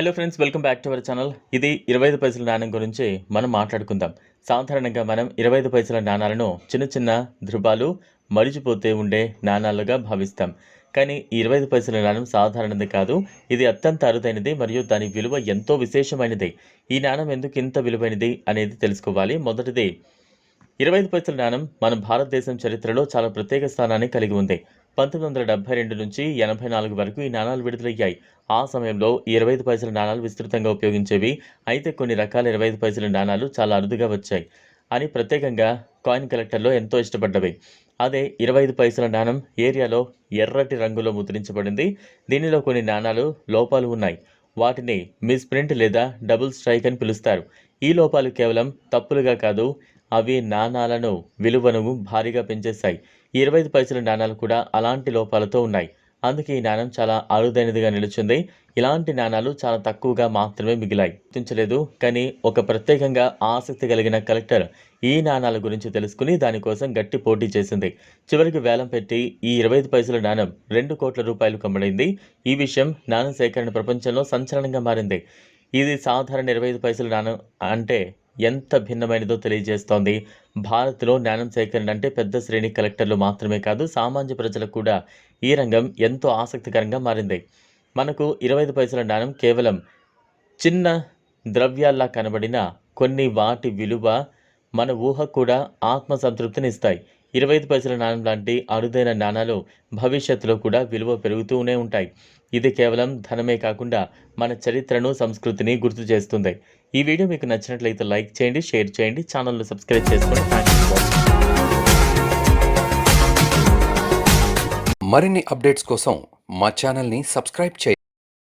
Hello friends welcome back to our channel ఇది ఇరవై ఐదు పైసల నాణ్యం గురించి మనం మాట్లాడుకుందాం. సాధారణంగా మనం ఇరవై ఐదు పైసల నాణాలను చిన్న చిన్న ధృవాలు మరిచిపోతే ఉండే నాణాలుగా భావిస్తాం. కానీ ఈ ఇరవై ఐదు పైసల నాణం సాధారణది కాదు. ఇది అత్యంత అరుదైనది మరియు దాని విలువ ఎంతో విశేషమైనది. ఈ నాణం ఎందుకు ఇంత విలువైనది అనేది తెలుసుకోవాలి. మొదటిది ఇరవై ఐదు పైసల నాణం మన భారతదేశం చరిత్రలో చాలా ప్రత్యేక స్థానాన్ని కలిగి ఉంది. పంతొమ్మిది వందల డెబ్బై రెండు నుంచి ఎనభై నాలుగు వరకు ఈ నాణాలు విడుదలయ్యాయి. ఆ సమయంలో ఇరవై ఐదు పైసల నాణాలు విస్తృతంగా ఉపయోగించేవి అయితే కొన్ని రకాల ఇరవై ఐదు పైసల నాణాలు చాలా అరుదుగా వచ్చాయి అని ప్రత్యేకంగా కాయిన్ కలెక్టర్లో ఎంతో ఇష్టపడ్డవి. అదే ఇరవై ఐదు పైసల నాణం ఏరియాలో ఎర్రటి రంగులో ముద్రించబడింది. దీనిలో కొన్ని నాణాలు లోపాలు ఉన్నాయి. వాటిని మిస్ప్రింట్ లేదా డబుల్ స్ట్రైక్ అని పిలుస్తారు. ఈ లోపాలు కేవలం తప్పులుగా కాదు అవి నాణాలను విలువను భారీగా పెంచేస్తాయి ఇరవై ఐదు పైసల నాణాలు కూడా అలాంటి లోపాలతో ఉన్నాయి. అందుకే ఈ నాణం చాలా అరుదైనదిగా నిలిచింది. ఇలాంటి నాణాలు చాలా తక్కువగా మాత్రమే మిగిలాయి. గుర్తించలేదు కానీ ఒక ప్రత్యేకంగా ఆసక్తి కలిగిన కలెక్టర్ ఈ నాణాల గురించి తెలుసుకుని దానికోసం గట్టి పోటీ చేసింది. చివరికి వేలం పెట్టి ఈ ఇరవై ఐదు పైసల నాణం రెండు కోట్ల రూపాయలు కమ్మడైంది. ఈ విషయం నాణం సేకరణ ప్రపంచంలో సంచలనంగా మారింది. ఇది సాధారణ ఇరవై ఐదు పైసల నాణం అంటే ఎంత భిన్నమైనదో తెలియజేస్తోంది. భారత్లో జ్ఞానం సేకరణ అంటే పెద్ద శ్రేణి కలెక్టర్లు మాత్రమే కాదు సామాన్య ప్రజలకు కూడా ఈ రంగం ఎంతో ఆసక్తికరంగా మారింది. మనకు ఇరవై ఐదు పైసల జ్ఞానం కేవలం చిన్న ద్రవ్యాల్లా కనబడిన కొన్ని వాటి విలువ మన ఊహ కూడా ఆత్మసంతృప్తిని ఇస్తాయి. ఇరవై ఐదు పైసల నాణం లాంటి అరుదైన నాణాలు భవిష్యత్తులో కూడా విలువ పెరుగుతూనే ఉంటాయి. ఇది కేవలం ధనమే కాకుండా మన చరిత్రను సంస్కృతిని గుర్తు చేస్తుంది. ఈ వీడియో మీకు నచ్చినట్లయితే లైక్ చేయండి షేర్ చేయండి ఛానల్ను సబ్స్క్రైబ్ చేసుకోండి మరిన్ని అప్డేట్స్ కోసం మా ఛానల్ని సబ్స్క్రైబ్ చేయండి.